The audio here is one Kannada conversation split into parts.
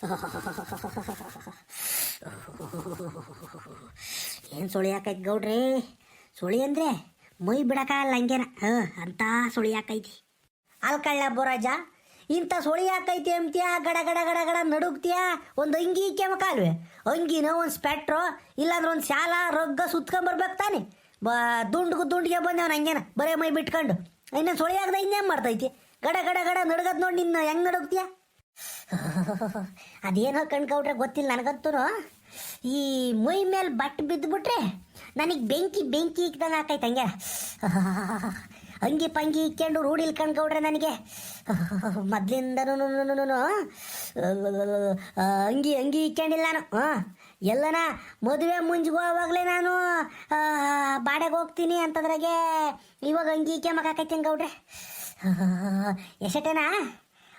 ಏನು ಸುಳಿ ಹಾಕೈತಿ ಗೌಡ್ರಿ? ಸುಳಿ ಅಂದ್ರೆ ಮೈ ಬಿಡಕ್ಕಾಗಲ್ಲ ಹಂಗೇನ? ಹಾಂ, ಅಂತ ಸುಳಿ ಹಾಕೈತಿ ಅಲ್ಕಳ್ಳ ಬೋರಾಜ ಇಂಥ ಸುಳಿ ಹಾಕೈತಿ ಗಡ ಗಡ ಗಡ ಗಡ ನಡುಗ್ತೀಯಾ? ಒಂದು ಅಂಗಿ ಕೆಮಕಾಲ್ವೆ. ಅಂಗಿನ ಒಂದು ಸ್ಪೆಟ್ರೋ, ಇಲ್ಲಾಂದ್ರೆ ಒಂದು ಶಾಲ ರೊಗ್ಗ ಸುತ್ಕೊಂಬರ್ಬೇಕು ತಾನೆ. ಬಾ, ದುಂಡ್ಗು ದುಂಡಿಗೆ ಬಂದವನ ಹಂಗೇನ? ಬರೇ ಮೈ ಬಿಟ್ಕೊಂಡು. ಇನ್ನೇನು ಸುಳಿ ಹಾಕ್ದ ಇನ್ನೇನು ಮಾಡ್ತೈತಿ? ಗಡ ಗಡ ಗಡ ನಡ್ಗದ್ ನೋಡಿ ನಿನ್ನ ಹೆಂಗ್ ನಡುಗ್ತೀಯ? ಅದೇನೋ ಕಣ್ಕೌಟ್ರೆ ಗೊತ್ತಿಲ್ಲ ನನಗಂತೂ ಈ ಮೈ ಮೇಲೆ ಬಟ್ಟೆ ಬಿದ್ದುಬಿಟ್ರೆ ನನಗೆ ಬೆಂಕಿ ಬೆಂಕಿ ಇಕ್ದಂಗೆ ಆಕೈತೆ ಹಂಗೆ. ಅಂಗಿ ಪಂಗಿ ಇಕ್ಕೊಂಡು ರೂಢಿಲ್ ಕಣ್ಕೌಡ್ರೆ ನನಗೆ. ಮೊದ್ಲಿಂದನೂ ಅಂಗಿ ಅಂಗಿ ಇಕ್ಕೊಂಡಿಲ್ಲ ನಾನು. ಹಾಂ ಎಲ್ಲನ ಮದುವೆ ಮುಂಜುಗೋವಾಗಲೇ ನಾನು ಬಾಡೆಗೆ ಹೋಗ್ತೀನಿ ಅಂತದ್ರಾಗೆ ಇವಾಗ ಅಂಗಿ ಇಕ್ಕೆಮಕಾಕೈತಿ ಗೌಡ್ರೆ ಎಷ್ಟೇನಾ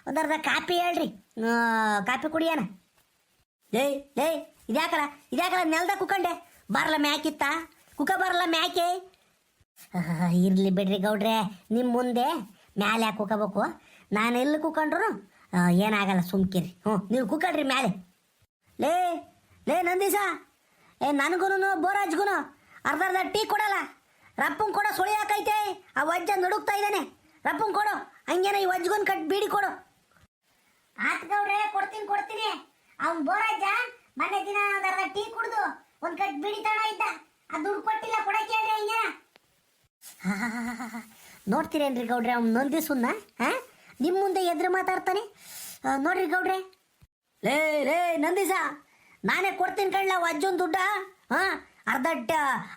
ಒಂದು ಅರ್ಧ ಕಾಪಿ ಹೇಳ್ರಿ. ಕಾಪಿ ಕುಡಿಯೋಣ. ಲೇ ಲೇ ಇದ್ಯಾಕಲ್ಲ ಇದ್ಯಾಕಲ್ಲ ನೆಲ್ದ ಕುಕ್ಕಂಡೆ? ಬರಲ್ಲ ಮ್ಯಾಕಿತ್ತ? ಕುಕ್ಕ ಬರಲ್ಲ ಮ್ಯಾಕೆ? ಇರಲಿ ಬಿಡ್ರಿ ಗೌಡ್ರೆ ನಿಮ್ಮ ಮುಂದೆ ಮ್ಯಾಲೆ ಯಾಕೆ ಕುಕ್ಕಬೇಕು? ನಾನು ಎಲ್ಲಿ ಕುಕ್ಕಂಡ್ರು ಏನಾಗಲ್ಲ ಸುಮ್ಕಿರಿ ಹ್ಞೂ, ನೀವು ಕುಕ್ಕಡ್ರಿ ಮ್ಯಾಲೆ. ಲೇ ಲೇ, ನಂದೀಸ. ಏ ನನಗೂ ಬೋರಾಜ್ಗೂ ಅರ್ಧ ಅರ್ಧ ಟೀ ಕೊಡಲ್ಲ. ರಪ್ಪಂಗೆ ಕೊಡೋ ಸುಳಿ ಹಾಕೈತೆ ಆ ವಜ್ಜ ನಡುಗ್ತಾ ಇದ್ದಾನೆ. ರಪ್ಪಂಗೆ ಕೊಡು, ಹಂಗೇನ ಈ ವಜ್ಗೊಂದು ಕಟ್ ಬೀಡಿ ಕೊಡು. ಆತ್ ಗೌಡ್ರೆ ಕೊಡ್ತೀನಿ ಕೊಡ್ತೀನಿ. ಅವ್ನ್ ಬೋರಾಜ ಮನೆ ದಿನ ಒಂದ್ ಅರ್ಧ ಟೀ ಕುಡ್ದು ಒಂದ್ ಕಟ್ ಬಿಡಿ ತಗೊಂಡ ಇದ್ದ. ಆ ದುಡ್ಡು ಕೊಟ್ಟಿಲ್ಲ, ಕೊಡಕ್ಕೆ ಹೇಳ್ರಿ ಹಿಂಗ ನೋಡ್ತೀರೇನ್ರಿ ಗೌಡ್ರೆ, ಅವ್ನು ನಂದಿಸುನ್ನ ಹಾ? ನಿಮ್ಮ ಮುಂದೆ ಎದ್ರು ಮಾತಾಡ್ತಾನೆ? ನೋಡ್ರಿ ಗೌಡ್ರೆ. ಲೇ ಲೇ, ನಂದಿಸ, ನಾನೇ ಕೊಡ್ತೀನಿ ಕಳ್ಳ ಅಜ್ಜನ್ ದುಡ್ಡ, ಹಾ? ಅರ್ಧ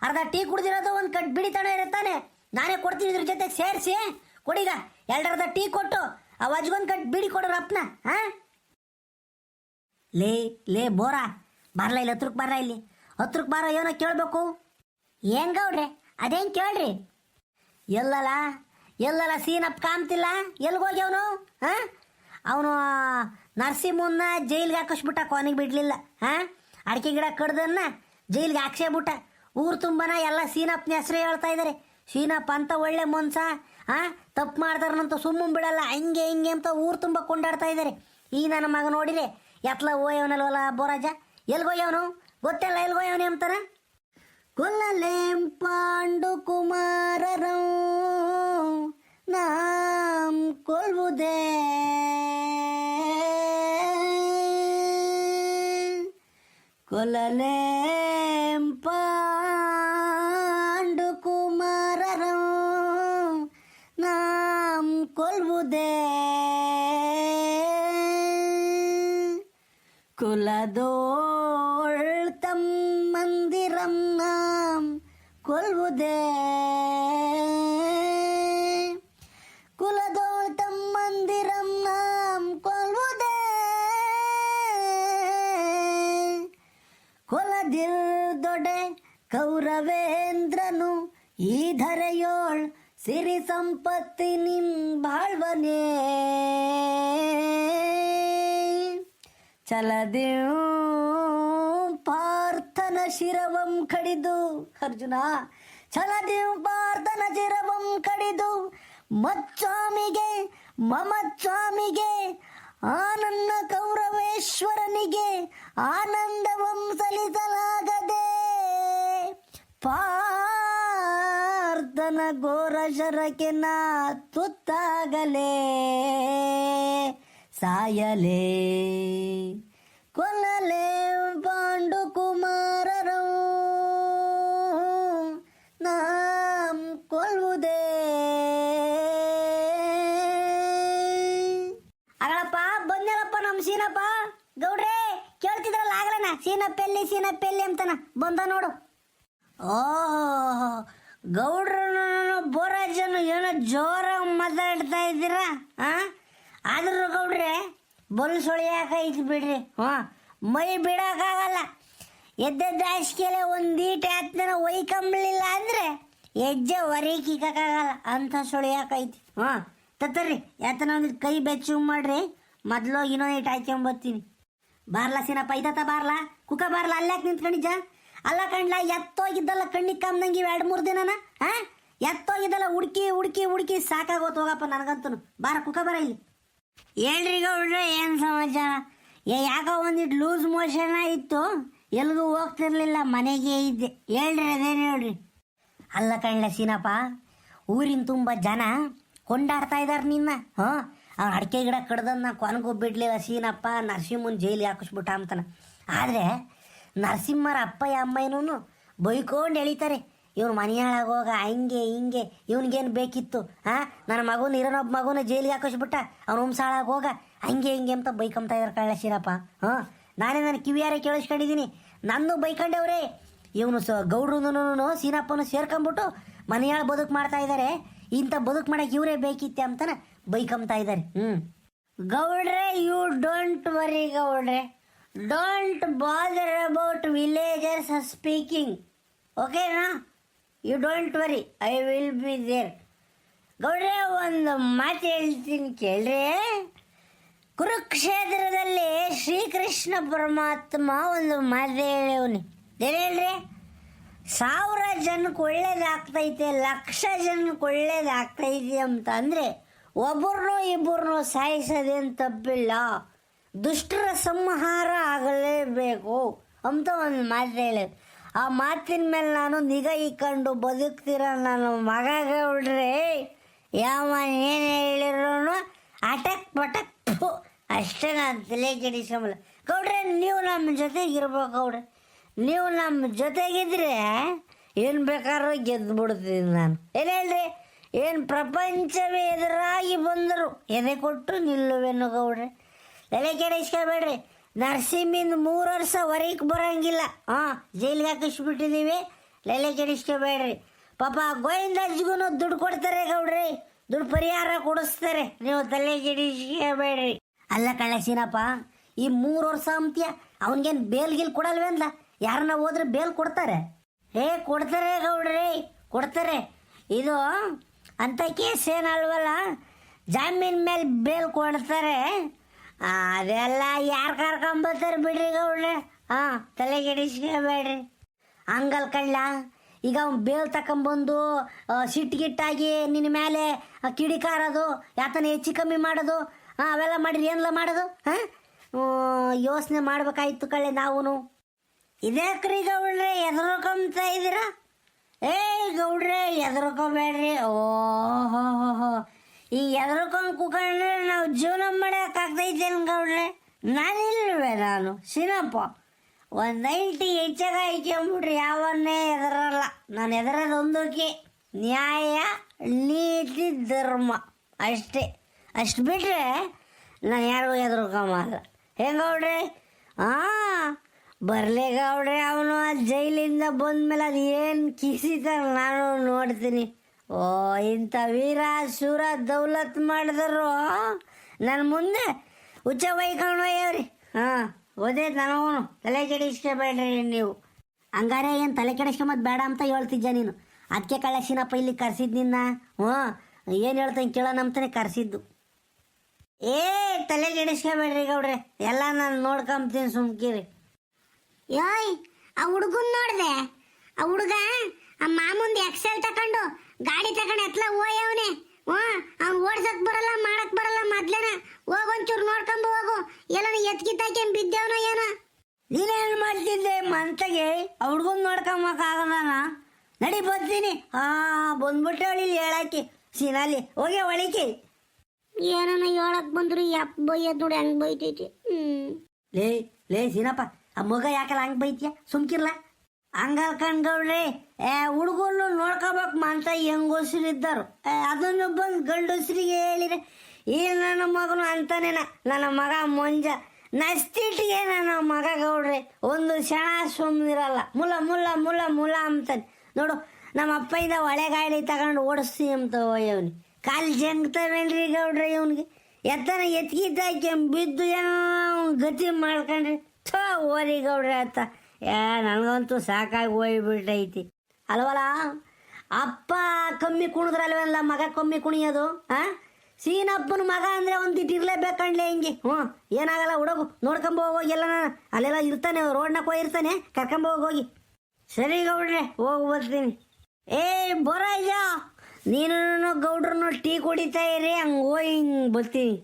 ಅರ್ಧ ಟೀ ಕುಡ್ದಿರೋದು ಒಂದು ಕಟ್ ಬಿಡಿ ತಣ ಇರುತ್ತಾನೆ. ನಾನೇ ಕೊಡ್ತೀನಿ ಇದ್ರ ಜೊತೆ ಸೇರಿಸಿ. ಕೊಡೀಗ ಎರಡರ್ಧ ಟೀ ಕೊಟ್ಟು ಆ ಅಜ್ಗೊಂದು ಕಟ್ ಬಿಡಿ ಕೊಡೋರು ಅಪ್ಪನ, ಹಾ? ಲೇ ಲೇ ಬೋರಾ ಬರಲ್ಲ ಇಲ್ಲಿ ಹತ್ರಕ್ಕೆ ಬರಲ್ಲ ಇಲ್ಲಿ. ಹತ್ರಕ್ಕೆ ಬಾರ ಏನೋ ಕೇಳಬೇಕು. ಏನ್ ಗೌಡ್ರೆ, ಅದೇನು ಕೇಳ್ರಿ? ಎಲ್ಲಲ್ಲ ಎಲ್ಲಲ್ಲ ಸೀನಪ್ ಕಾಮ್ತಿಲ್ಲ ಎಲ್ಗೋಗ್ಯವನು ಹಾ? ಅವನು ನರಸಿಂಹನ್ನ ಜೈಲಿಗೆ ಹಾಕಿಸ್ಬಿಟ್ಟ, ಕೊನೆಗೆ ಬಿಡ್ಲಿಲ್ಲ, ಹಾ? ಅಡಿಕೆ ಗಿಡ ಕಡ್ದನ್ನ ಜೈಲಿಗೆ ಹಾಕ್ಸೇಬಿಟ್ಟ. ಊರು ತುಂಬನ ಎಲ್ಲ ಸೀನಪ್ಪನ ಹೆಸರು ಹೇಳ್ತಾ ಇದ್ದಾರೆ ಸೀನಪ್ಪ ಅಂತ ಒಳ್ಳೆ ಮನ್ಸ ಹಾ ತಪ್ಪು ಮಾಡ್ತಾರನಂತ ಸುಮ್ಮನೆ ಬಿಡಲ್ಲ. ಹಂಗೆ ಹಿಂಗೆ ಅಂತ ಊರು ತುಂಬ ಕೊಂಡಾಡ್ತಾ ಇದ್ದಾರೆ ಈ ನನ್ನ ಮಗ ನೋಡಿರಿ ಎತ್ಲ ಓಯವನಲ್ವಲ್ಲ ಬೋರಾಜ? ಎಲ್ಗೋಯ್ಯವನು ಗೊತ್ತಿಲ್ಲ ಎಲ್ಗೋಯವನೇ ಅಂತಾರ? ಕೊಲ್ಲಲೇಂ ಪಾಂಡು ಕುಮಾರರು ನಾಂ ಕೊಲ್ವುದೇ. ಕೊಲ್ಲಲೇಂ ಪಾಂಡು ಕುಲದೋಳ್ ತಮ್ ಮಂದಿರಂ ನಾಂ ಕೊಲ್ವುದೇ? ಕುಲದೋಳ್ ತಮ್ ಮಂದಿರಂ ನಾಂ ಕೊಲ್ವುದೇ? ದೊಡೆ ಕೌರವೇಂದ್ರನು ಈ ಧರೆಯೋಳ್ ಸಿರಿ ಸಂಪತ್ತಿ ಚಲದೇವು, ಪಾರ್ಥನ ಶಿರವಂ ಕಡಿದು. ಅರ್ಜುನ, ಚಲದೇವ್ ಪಾರ್ಥನ ಶಿರವಂ ಕಡಿದು. ಮಚ್ಚಾಮಿಗೆ, ಮಮಚ್ಚಾಮಿಗೆ ಆನಂದ ಕೌರವೇಶ್ವರನಿಗೆ ಆನಂದವಂ ಸಲಿಸಲಾಗದೆ ಪಾರ್ಥನ ಘೋರ ಶರಕೆ ನಾ ತುತ್ತಾಗಲೇ. ಸಾಯಲೇ. ಕೊಲ್ಲಲೇ ಪಾಂಡು ಕುಮಾರರು ನಾಂ ಕೊಲ್ವುದೇ ಅಗಳಪ್ಪ ನಮ್ಮ ಸೀನಪ್ಪ? ಗೌಡ್ರೆ, ಕೇಳ್ತಿದ್ರಲ್ಲ ಆಗಲನ? ಸೀನಪ್ಪೆಲ್ಲಿ ಸೀನಪ್ಪೆಲ್ಲಿ ಅಂತನ? ಬಂದ ನೋಡು. ಓ ಗೌಡ್ರ ಬೋರಾಜನ್ ಏನೋ ಜೋರಾಗಿ ಮಾತಾಡ್ತಾ ಇದ್ದೀರಾ, ಆ? ಆದ್ರೂ ಗೌಡ್ರೆ ಬಲು ಸುಳಿಯಾಕ ಐತಿ ಬಿಡ್ರಿ. ಹಾಂ, ಮೈ ಬಿಡೋಕ್ಕಾಗಲ್ಲ ಎದ್ದೆದ್ದ ಹಾಸಿಗೆಲೆ ಒಂದೀಟ ಒಯ್ ಕಂಬಳಿಲ್ಲ ಅಂದ್ರೆ ಹೆಜ್ಜೆ ಹೊರಕಿಕ್ಕಾಗಲ್ಲ ಅಂತ ಸುಳಿಯಾಕ ಐತಿ. ಹಾಂ, ತತ್ತರ್ರಿ, ಯಾತನ ಒಂದು ಕೈ ಬೆಚ್ಚು ಮಾಡ್ರಿ. ಮೊದ್ಲು ಇನ್ನೊಂದು ಇಟ್ಟು ಹಾಕ್ಕೊಂಬರ್ತೀನಿ ಬಾರ್ಲಾ ಸೀನಪ್ಪ, ಇದತ್ತ ಬಾರ್ಲಾ? ಕುಕ ಬಾರ್ಲಾ? ಅಲ್ಲಾಕ್ ನಿಂತ್ಕೊಂಡಿದ್ದ ಅಲ್ಲ ಕಣ್ಲ, ಎತ್ತೋಗಿದ್ದಲ್ಲ ಕಣ್ಣಿಗೆ ಕಮ್ದಂಗೆ ಎರಡು ಮೂರು ದಿನನ? ಹಾ, ಎತ್ತೋಗಿದ್ದಲ್ಲ ಹುಡ್ಕಿ ಹುಡ್ಕಿ ಹುಡ್ಕಿ ಸಾಕಾಗೋತ್ ಹೋಗಪ್ಪ ನನಗಂತನು. ಬಾರ ಕುಕ ಬರ ಇಲ್ಲಿ. ಹೇಳ್ರಿ ಗೌಡ್ರೆ ಏನು ಸಮಾಚಾರ? ಯಾಕೋ ಒಂದಿಟ್ಟು ಲೂಸ್ ಮೋಷನ್ ಇತ್ತು? ಎಲ್ಗೂ ಹೋಗ್ತಿರ್ಲಿಲ್ಲ, ಮನೆಗೆ ಇದ್ದೆ. ಹೇಳ್ರಿ, ಅದೇನು ಹೇಳ್ರಿ? ಅಲ್ಲ ಕಣ್ಣ ಸೀನಪ್ಪ, ಊರಿನ ತುಂಬ ಜನ ಕೊಂಡಾಡ್ತಾ ಇದ್ದಾರೆ ನಿನ್ನ, ಹಾಂ? ಅವ್ನು ಅಡಿಕೆ ಗಿಡ ಕಡ್ದನ್ನ ಕೊನಗೂ ಬಿಡ್ಲಿಲ್ಲ ಸೀನಪ್ಪ, ನರಸಿಂಹನ ಜೈಲಿಗೆ ಹಾಕಿಸ್ಬಿಟ್ಟ ಅಂತಾನೆ. ಆದರೆ ನರಸಿಂಹರ ಅಪ್ಪಯ್ಯ ಅಮ್ಮಯ್ಯನೂ ಬೈಕೊಂಡು ಎಳಿತಾರೆ. ಇವ್ನು ಮನೆಯಾಳಾಗೋಗ ಹಂಗೆ, ಹಿಂಗೆ ಇವ್ನಿಗೇನು ಬೇಕಿತ್ತು ಹಾಂ ನನ್ನ ಮಗುನ ಇರೋನೊಬ್ಬ ಮಗುನ ಜೈಲಿಗೆ ಹಾಕಿಸ್ಬಿಟ್ಟ ಅವ್ನು ಹುಮ್ಸಾಳಾಗ ಹೋಗ, ಹಂಗೆ ಹಿಂಗೆ ಅಂತ ಬೈಕಂತ ಇದ್ದಾರೆ ಕಳ್ಳ ಶಿರಪ್ಪ, ಹಾಂ? ನಾನೇ ನನ್ನ ಕಿವಿಯಾರೆ ಕೇಳಿಸ್ಕೊಂಡಿದ್ದೀನಿ ನನ್ನ ಬೈಕಂಡವ್ರೆ, ಇವನು ಸ ಗೌಡ್ರನು ಸೀನಪ್ಪನು ಸೇರ್ಕೊಂಬಿಟ್ಟು ಮನೆಯಾಳ ಬದುಕು ಮಾಡ್ತಾ ಇದ್ದಾರೆ ಇಂಥ ಬದುಕು ಮಾಡಕ್ಕೆ ಇವರೇ ಬೇಕಿತ್ತೆ ಅಂತಾನೆ ಬೈಕಂಬ್ತಾ ಇದ್ದಾರೆ ಹ್ಞೂ ಗೌಡ್ರೆ, ಯು ಡೋಂಟ್ ವರಿ ಗೌಡ್ರೆ. Don't bother about villagers speaking. ಓಕೆನಾ? You don't worry I will be there ಗೌಡ್ರೆ, ಒಂದು ಮಾತು ಹೇಳ್ತೀನಿ ಕೇಳ್ರಿ. ಕುರುಕ್ಷೇತ್ರದಲ್ಲಿ ಶ್ರೀಕೃಷ್ಣ ಪರಮಾತ್ಮ ಒಂದು ಮಾತು ಹೇಳವನಿ ಏನು ಹೇಳ್ರಿ? ಸಾವಿರ ಜನಕ್ಕೆ ಒಳ್ಳೇದಾಗ್ತೈತೆ, ಲಕ್ಷ ಜನಕ್ಕೆ ಒಳ್ಳೇದಾಗ್ತೈತೆ ಅಂತ ಅಂದರೆ ಒಬ್ಬರನ್ನೂ ಇಬ್ಬರನ್ನೂ ಸಾಯಿಸೋದೇನು ತಪ್ಪಿಲ್ಲ. ದುಷ್ಟರ ಸಂಹಾರ ಆಗಲೇಬೇಕು ಅಂತ ಒಂದು ಮಾತು ಹೇಳಿ. ಆ ಮಾತಿನ ಮೇಲೆ ನಾನು ನಿಗಾ ಇಕ್ಕೊಂಡು ಬದುಕ್ತಿರೋ ನಾನು ಮಗ ಗೌಡ್ರೆ ಯಾವ ಏನು ಹೇಳಿರೋನು ಅಟಕ್ ಪಟಕ್ ಅಷ್ಟೇ ನಾನು ತಲೆ ಕೆಡಿಸ್ಕೊಂಬಲ್ಲ. ಗೌಡ್ರೆ, ನೀವು ನಮ್ಮ ಜೊತೆಗೆ ಇರ್ಬೇಕು ಗೌಡ್ರೆ. ನೀವು ನಮ್ಮ ಜೊತೆಗಿದ್ರೆ ಏನು ಬೇಕಾದ್ರೂ ಗೆದ್ದು ಬಿಡ್ತೀನಿ ನಾನು. ಏನು ಹೇಳ್ರಿ? ಏನು ಪ್ರಪಂಚವೇ ಎದುರಾಗಿ ಬಂದರು ಎದೆ ಕೊಟ್ಟು ನಿಲ್ಲುವೆನು ಗೌಡ್ರೆ. ತಲೆ ಕೆಡಿಸ್ಕೋಬೇಡ್ರಿ. ನರಸಿಂಹಿಂದ ಮೂರು ವರ್ಷ ಹೊರಗೆ ಬರೋಂಗಿಲ್ಲ. ಹಾಂ, ಜೈಲಿಗೆ ಹಾಕಿಸ್ಬಿಟ್ಟಿದ್ದೀವಿ ಲೈಲೆ ಕೆಡಿಸ್ಕೋಬೇಡ್ರಿ. ಪಾಪ ಗೋವಿಂದಜ್ಜಿಗೂ ದುಡ್ಡು ಕೊಡ್ತಾರೆ ಗೌಡ್ರಿ. ದುಡ್ಡು ಪರಿಹಾರ ಕೊಡಿಸ್ತಾರೆ. ನೀವು ತಲೆ ಕೆಡಿಸ್ಕೋಬೇಡ್ರಿ. ಅಲ್ಲ ಕಳ್ಳಸೀನಪ್ಪ, ಈ ಮೂರು ವರ್ಷ ಅಂತ್ಯ ಅವನಿಗೇನು ಬೇಲ್ ಗಿಲ್ ಕೊಡಲ್ವೇನ್ಲ ಯಾರನ್ನ ಹೋದ್ರೆ ಬೇಲ್ ಕೊಡ್ತಾರೆ? ಏ, ಕೊಡ್ತಾರೆ ಗೌಡ್ರಿ, ಕೊಡ್ತಾರೆ. ಇದು ಅಂತ ಕೇಸ್ ಏನಲ್ವಲ್ಲ? ಜಾಮೀನ್ ಮೇಲೆ ಬೇಲ್ ಕೊಡ್ತಾರೆ. ಅದೆಲ್ಲ ಯಾರು ಕರ್ಕೊಂಬತ್ತಾರೆ ಬಿಡ್ರಿ ಗೌಡ್ರೆ ಹಾಂ ತಲೆ ಕೆಡಿಸ್ಕೋಬೇಡ್ರಿ. ಹಂಗಲ್ ಕಳ್ಳ, ಈಗ ಅವ್ನು ಬೇಲ್ ತಕೊಂಬಂದು ಸಿಟ್ಟು ಗಿಟ್ಟಾಗಿ ನಿನ್ನ ಮೇಲೆ ಕಿಡಿಕಾರದು ಯಾತನ ಹೆಚ್ಚು ಕಮ್ಮಿ ಮಾಡೋದು ಹಾಂ ಅವೆಲ್ಲ ಮಾಡಿರಿ ಏನೆಲ್ಲ ಮಾಡೋದು? ಹಾಂ ಯೋಚನೆ ಮಾಡ್ಬೇಕಾಯ್ತು ಕಳ್ಳೆ ನಾವು ಇದ್ಯಾಕ್ರಿ ಗೌಡ್ರೆ ಎದುರ್ಕೊಂತ ಇದ್ದೀರಾ ಏ ಗೌಡ್ರೆ ಓ ಓಹೋ ಹೋ ಹೋ ಈ ಎದುರ್ಕೊಂಡು ಕೂಕೊಂಡ್ರೆ ನಾವು ಜೀವನ ಮಾಡೋಕ್ಕಾಗ್ತೈತೇನು ಗೌಡ್ರೆ? ನಾನಿಲ್ವೇ ನಾನು ಸಿನಪ್ಪ ಒಂದು ನೈಂಟಿ ಹೆಚ್ಚಾಗ ಹಾಕ್ಯಂಬಿಟ್ರಿ ಯಾವನ್ನೇ ಎದರಲ್ಲ ನಾನು ಎದರೋದು ಒಂದಕ್ಕೆ ನ್ಯಾಯ, ನೀತಿ, ಧರ್ಮ. ಅಷ್ಟೇ. ಅಷ್ಟು ಬಿಟ್ಟರೆ ನಾನು ಯಾರಿಗೂ ಎದುರ್ಕೊಂಬಲ್ಲ ಹೆಂಗೌಡ್ರಿ ಹಾಂ ಬರ್ಲಿ ಗೌಡ್ರೆ, ಅವನು ಜೈಲಿಂದ ಬಂದ್ಮೇಲೆ ಅದು ಏನು ಕಿಸಿತಾರೆ ನಾನು ನೋಡ್ತೀನಿ. ಓ, ಇಂಥ ವೀರ, ಶೂರ ದೌಲತ್ ಮಾಡಿದ್ರು ನನ್ನ ಮುಂದೆ ಹುಚ್ಚ ಬೈಕೊಂಡು ಹೋಯ್ಯವ್ರಿ ಹಾಂ ಓದೇ ನನಗೂ ತಲೆ ಕೆಡಿಸ್ಕೋಬೇಡ್ರಿ ನೀವು. ಹಂಗಾರೆ ಏನು ತಲೆ ಕೆಡಿಸ್ಕೊಂಬದ್ ಬೇಡ ಅಂತ ಹೇಳ್ತಿದ್ದೆ ನೀನು? ಅದಕ್ಕೆ ಕಳಸಿನಪ್ಪ ಇಲ್ಲಿ ಕರ್ಸಿದ್ದು ನಿನ್ನ? ಹ್ಞೂ, ಏನು ಹೇಳ್ತೀನಿ ಕೇಳೋಣ ಅಂತಾನೆ ಕರೆಸಿದ್ದು. ಏ, ತಲೆ ಕೆಡಿಸ್ಕೋಬೇಡ್ರಿ ಗೌಡ್ರೆ. ಎಲ್ಲ ನಾನು ನೋಡ್ಕೊಂಬ್ತೀನಿ ಸುಮ್ಕಿರಿ. ಯೋಯ್, ಆ ಹುಡುಗನ್ ನೋಡಿದೆ? ಆ ಹುಡುಗ ಆ ಮಾಮೂಂದು ಎಕ್ಸೆಲ್ ತಕೊಂಡು ಗಾಡಿ ತಕೊಂಡು ಎತ್ಲ ಹೋಯವ್ನೆ ಹ್ಮ್ ಅವ್ನ್ ಓಡ್ಸಕ್ ಬರಲ್ಲ ಮಾಡಕ್ ಬರಲ್ಲ ಮೊದ್ಲೇನ. ಹೋಗ್ ಒಂಚೂರು ನೋಡ್ಕೊಂಬ ಹೋಗು. ಎಲ್ಲನ ಎತ್ಕಿತ್ತಾಕೆ ಬಿದ್ದೇವನೋ ಏನ. ನೀನೇನು ಮಾಡ್ತಿದ್ದೆ? ಮಂತಗೆ ಹುಡ್ಗನ್ ನೋಡ್ಕೊಂಬಕ್ಕಾಗಲ್ಲ ನಡಿ ಬರ್ತೀನಿ. ಹಾ ಬಂದ್ಬಿಟ್ಟೆ ಅವಳಿ ಹೇಳಕ್ಕೆ ಸೀನಲ್ಲಿ ಹೋಗಿ ಒಳಿಕೆ. ಏನನ ಹೇಳಕ್ ಬಂದ್ರು ಯಪ್ಪ ಬೈಯದ್ ನೋಡಿ ಹಂಗ್ ಬೈತೈತಿ. ಹ್ಮ್. ಲೇ ಲೇ ಸೀನಪ್ಪ ಆ ಮಗ ಯಾಕಲ್ಲ ಹಂಗೆ ಬೈತಿಯ? ಸುಮ್ಕಿರ್ಲ? ಹಂಗಲ್ ಕಣ್ಗೌಡ್ರಿ ಏ ನೋಡ್ಕೋಬೇಕು ನೋಡ್ಕೋಬೇಕು ಮಂತ ಇದ್ದರು. ಅದನ್ನು ಬಂದು ಗಂಡಸರಿಗೆ ಹೇಳಿದ್ರೆ ಈ ನನ್ನ ಮಗನು ಅಂತಾನೇನ ನನ್ನ ಮಗ ಮಂಜ ನಸ್ತಿಟ್ಟಿಗೆ ನನ್ನ ಮಗ ಗೌಡ್ರಿ, ಒಂದು ಕ್ಷಣ ಸುಮ್ಮನಿರಲ್ಲ ಮುಲ ಮುಲ್ಲ ಮುಲ ಮುಲ ಅಂತಾನೆ. ನೋಡು, ನಮ್ಮ ಅಪ್ಪಯಿಂದ ಒಳೆ ಗಾಡಿ ತಗೊಂಡು ಓಡಿಸ್ತೀನಿ ಅಂತ ಅವನಿ. ಕಾಲು ಜಂಗ್ತಾವೇನ್ರಿ ಗೌಡ್ರಿ ಇವನಿಗೆ? ಎತ್ತನ ಎತ್ಕಿದ್ದಾಕೆ ಬಿದ್ದು ಏನೋ ಗತಿ ಮಾಡ್ಕೊಂಡ್ರಿ, ಥೋ, ಓರಿ ಗೌಡ್ರಿ ಆತ ಏ, ನನಗಂತೂ ಸಾಕಾಗಿ ಹೋಗ್ಬಿಟ್ಟೈತಿ. ಅಲ್ವಲ್ಲ? ಅಪ್ಪ ಕಮ್ಮಿ ಕುಣಿದ್ರಲ್ವಲ್ಲ ಮಗ ಕಮ್ಮಿ ಕುಣಿಯೋದು ಹಾಂ ಸೀನಪ್ಪನ ಮಗ ಅಂದ್ರೆ ಒಂದಿಟ್ಟು ಇರ್ಲೇಬೇಕಂಡ್ಲೆ ಹಿಂಗೆ. ಹ್ಞೂ, ಏನಾಗಲ್ಲ ಹುಡುಗು ನೋಡ್ಕೊಂಬ ಹೋಗಿ ಎಲ್ಲ ಅಲ್ಲೆಲ್ಲ ಇರ್ತಾನೆ ರೋಡ್ನಾಗ ಹೋಗಿರ್ತಾನೆ ಕರ್ಕೊಂಬ ಹೋಗಿ ಸರಿ ಗೌಡ್ರೆ, ಹೋಗಿ ಬರ್ತೀನಿ. ಏ, ಬರೋಯ್ಯ, ನೀನು ಗೌಡ್ರನ್ನು ಟೀ ಕುಡಿತಾ ಇರಿ, ಹಂಗೆ ಹೋಗಿ ಹಿಂಗೆ ಬರ್ತೀನಿ.